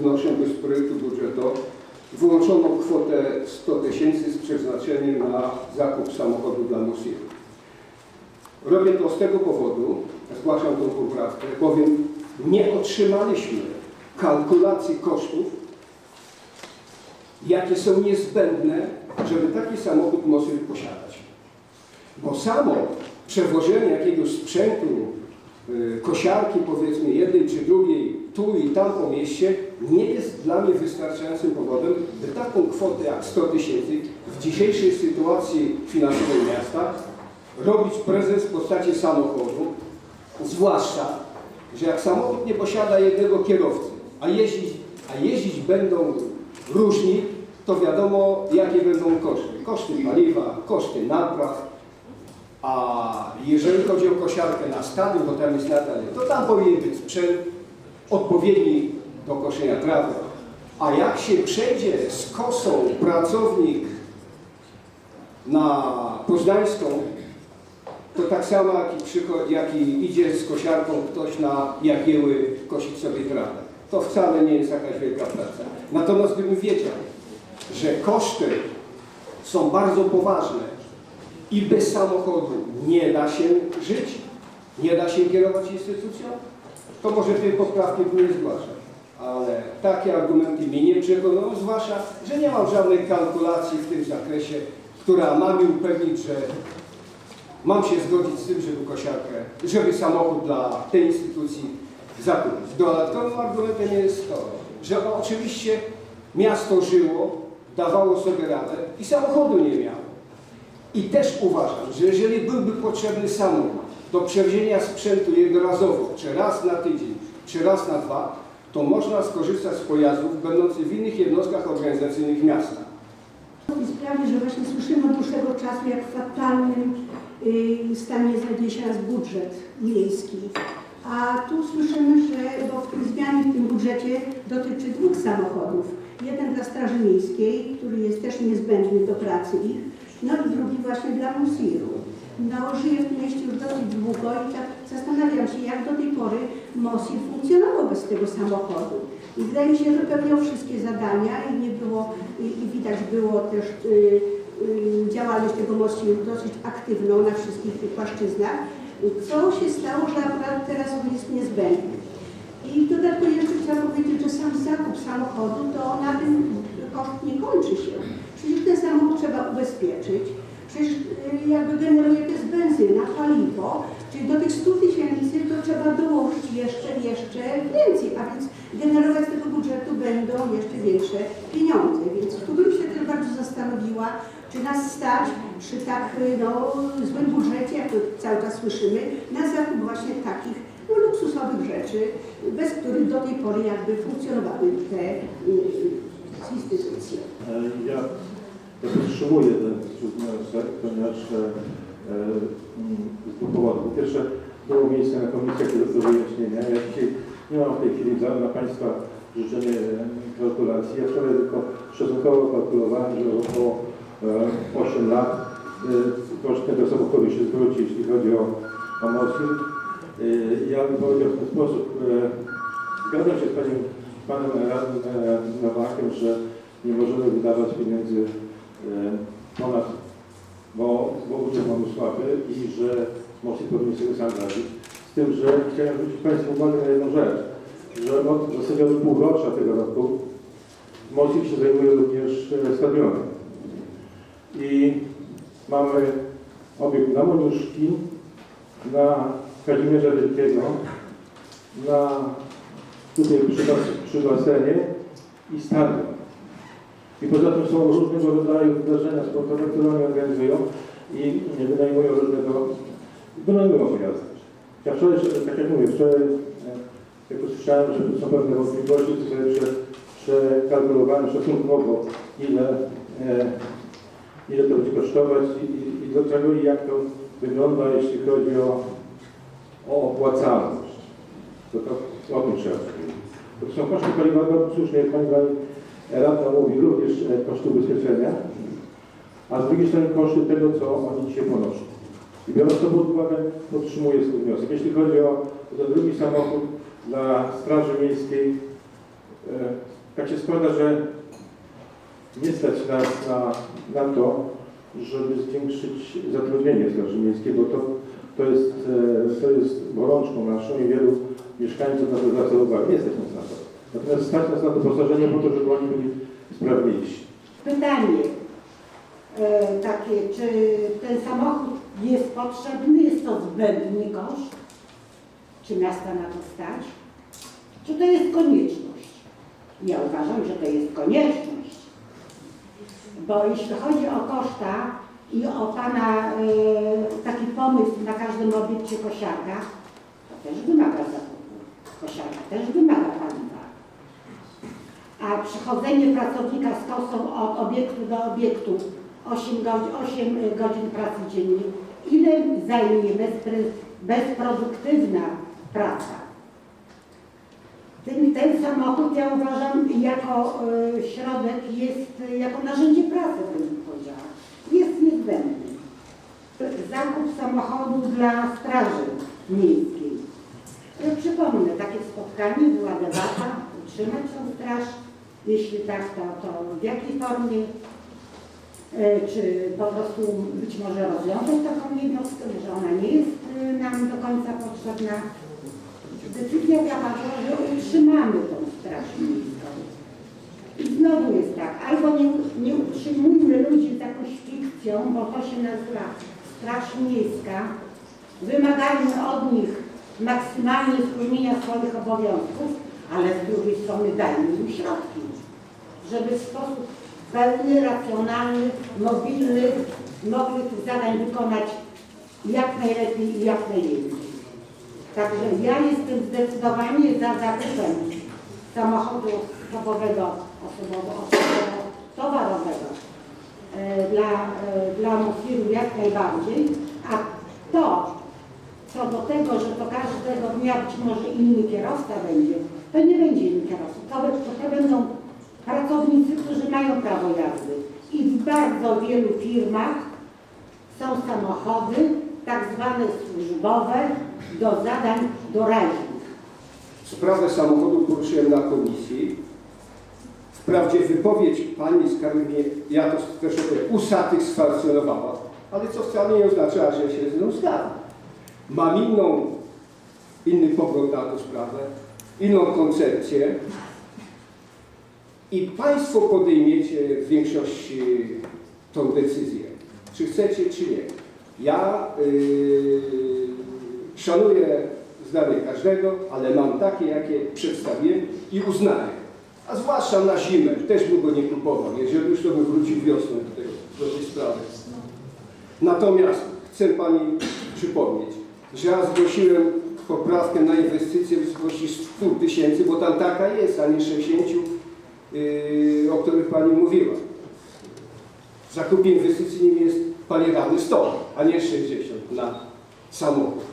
wnosząc z projektu budżetu wyłączoną kwotę 100 tysięcy z przeznaczeniem na zakup samochodu dla Musir. Robię to z tego powodu, zgłaszam tą poprawkę, bowiem nie otrzymaliśmy kalkulacji kosztów, jakie są niezbędne, żeby taki samochód Mosyl posiadać. Bo samo przewożenie jakiegoś sprzętu, y, kosiarki powiedzmy jednej czy drugiej, tu i tam po mieście, nie jest dla mnie wystarczającym powodem, by taką kwotę jak 100 tysięcy w dzisiejszej sytuacji finansowej miasta robić prezes w postaci samochodu, zwłaszcza, że jak samochód nie posiada jednego kierowcy, a jeździć, a jeździć będą różni, to wiadomo jakie będą koszty. Koszty paliwa, koszty napraw, a jeżeli chodzi o kosiarkę na stadium, bo tam jest nadal, to tam powinien być sprzęt odpowiedni do koszenia trawy. A jak się przejdzie z kosą pracownik na Poznańską, to tak samo jak i, jak i idzie z kosiarką ktoś na Jagieły kosić sobie trawę. To wcale nie jest jakaś wielka praca. Natomiast gdybym wiedział, że koszty są bardzo poważne i bez samochodu nie da się żyć, nie da się kierować instytucją, to może tej poprawki nie zgłaszał. Ale takie argumenty mnie nie przekonują, zwłaszcza, że nie mam żadnej kalkulacji w tym zakresie, która ma mi upewnić, że mam się zgodzić z tym, żeby kosiarkę, żeby samochód dla tej instytucji zakupić. Dodatkowym argumentem jest to, że oczywiście miasto żyło, dawało sobie radę i samochodu nie miało. I też uważam, że jeżeli byłby potrzebny samochód do przewiezienia sprzętu jednorazowo, czy raz na tydzień, czy raz na dwa, to można skorzystać z pojazdów będących w innych jednostkach organizacyjnych miasta. Tej sprawie, że właśnie słyszymy od dłuższego czasu, jak fatalnym y, stanie znajduje się nasz budżet miejski. A tu słyszymy, że bo w tej zmianie w tym budżecie dotyczy dwóch samochodów. Jeden dla Straży Miejskiej, który jest też niezbędny do pracy ich, no i drugi właśnie dla Musiru. No, żyję w tym mieście dosyć długo i tak zastanawiam się, jak do tej pory Mosir funkcjonował bez tego samochodu. I wydaje mi się, że pełniał wszystkie zadania i nie było, i, i widać było też y, y, działalność tego Mosiru dosyć aktywną na wszystkich tych płaszczyznach. Co się stało, że akurat teraz on jest niezbędny. I dodatkowo jeszcze chciałam powiedzieć, że sam zakup samochodu to na tym koszt nie kończy się. Przecież ten samochód trzeba ubezpieczyć, przecież y, jakby generuje też benzyna, paliwo, czyli do tych 100 tysięcy to trzeba dołożyć jeszcze, jeszcze więcej, a więc generować z tego budżetu będą jeszcze większe pieniądze. Więc tu bym się też bardzo zastanowiła, czy nas stać przy tak y, no, złym budżecie, jak to cały czas słyszymy, na zakup właśnie takich no, luksusowych rzeczy, bez których do tej pory jakby funkcjonowały te y, instytucje. E, Ja ja podtrzymuję ten wniosek, ponieważ e, e, mm, z dwóch powodów. Po pierwsze, było miejsce na komisjach do, wyjaśnienia. Ja dzisiaj nie mam w tej chwili za, na Państwa życzenie e, kalkulacji. Ja wczoraj tylko szacunkowo kalkulowałem, że około e, 8 lat e, koszt tego samochodu się zwróci, jeśli chodzi o, o. E, Ja bym powiedział w ten sposób. E, Zgadzam się z Panem, Panem Radnym e, Nowakiem, że nie możemy wydawać pieniędzy e, ponad, bo, bo budżet mamy słaby i że mocniej powinien sobie sam radzić. Z tym, że chciałem zwrócić Państwu uwagę na jedną rzecz, że od od półrocza tego roku Mocik się zajmuje również e, stadionem. I mamy obiekt na Moniuszki, na Kazimierza Wielkiego, na tutaj przy, przy basenie i stadion. I poza tym są różnego rodzaju wydarzenia sportowe, które oni organizują i wynajmują różnego, wynajmują pojazdy. Ja wczoraj, tak jak mówię, wczoraj e, jak usłyszałem, że są pewne wątpliwości, to sobie prze, przekalkulowałem szacunkowo, ile, e, ile to będzie kosztować i, i, i do czego i jak to wygląda, jeśli chodzi o, o opłacalność. To, to o tym trzeba powiedzieć. To są koszty bardzo słusznie, Pani Pani Radna mówi, również koszty ubezpieczenia, a z drugiej strony koszty tego, co oni dzisiaj ponoszą. I biorąc to pod uwagę, podtrzymuję swój wniosek. Jeśli chodzi o ten drugi samochód dla Straży Miejskiej, e, tak się składa, że nie stać nas na, na to, żeby zwiększyć zatrudnienie Straży Miejskiej, bo to, to, jest, e, to jest bolączką naszą i wielu mieszkańców na to uwagę. Nie stać nas. Natomiast stać nas na doposażenie po to, żeby oni byli sprawniejsi. Pytanie e, takie, czy ten samochód jest potrzebny, jest to zbędny koszt? Czy miasta na to stać? Czy to jest konieczność? Ja uważam, że to jest konieczność. Bo jeśli chodzi o koszta i o Pana e, taki pomysł na każdym obiekcie kosiarka, to też wymaga zakupu. Kosiarka też wymaga paliwa. A przechodzenie pracownika z kosą od obiektu do obiektu 8 godzin, 8 godzin pracy dziennie, ile zajmie bezproduktywna praca? Ten, ten samochód ja uważam jako e, środek jest, e, jako narzędzie pracy bym powiedziała. Jest niezbędny. Zakup samochodu dla straży miejskiej. Ja Przypomnę, takie spotkanie, była debata, utrzymać tą straż, jeśli tak, to, to w jakiej formie, E, czy po prostu być może rozwiązać taką jednostkę, że ona nie jest e, nam do końca potrzebna. Decyzja taka, że utrzymamy tą straż miejską. I znowu jest tak, albo nie, nie utrzymujmy ludzi z jakąś fikcją, bo to się nazywa straż miejska, wymagajmy od nich maksymalnie spełnienia swoich obowiązków, ale z drugiej strony dajmy im środki, żeby w sposób pełny, racjonalny, mobilny mogli tych zadań wykonać jak najlepiej i jak najwięcej. Także ja jestem zdecydowanie za zakupem samochodu osobowego, osobowo, osobowo towarowego e, dla, e, dla Mosiru jak najbardziej, a to, co do tego, że to każdego dnia być może inny kierowca będzie, to nie będzie inny kierowca. To, to, będą pracownicy, którzy mają prawo jazdy. I w bardzo wielu firmach są samochody tak zwane służbowe do zadań doraźnych. Sprawę samochodu poruszyłem na komisji. Wprawdzie wypowiedź pani skarbnie, ja to troszeczkę usatysfakcjonowała, ale co wcale nie oznacza, że się z nią zgadzam. Mam inną, inny pogląd na tę sprawę, inną koncepcję i Państwo podejmiecie w większości tą decyzję, czy chcecie, czy nie. Ja yy, szanuję zdanie każdego, ale mam takie, jakie przedstawiłem i uznaję. A zwłaszcza na zimę, też bym go nie kupował, jeżeli już to bym wrócił wiosną do, tego, do tej sprawy. Natomiast chcę Pani przypomnieć, że ja zgłosiłem poprawkę na inwestycję w wysokości 100 tysięcy, bo tam taka jest, a nie 60, yy, o których Pani mówiła. W zakupie inwestycyjnym jest Pani radny 100, a nie 60 na samochód.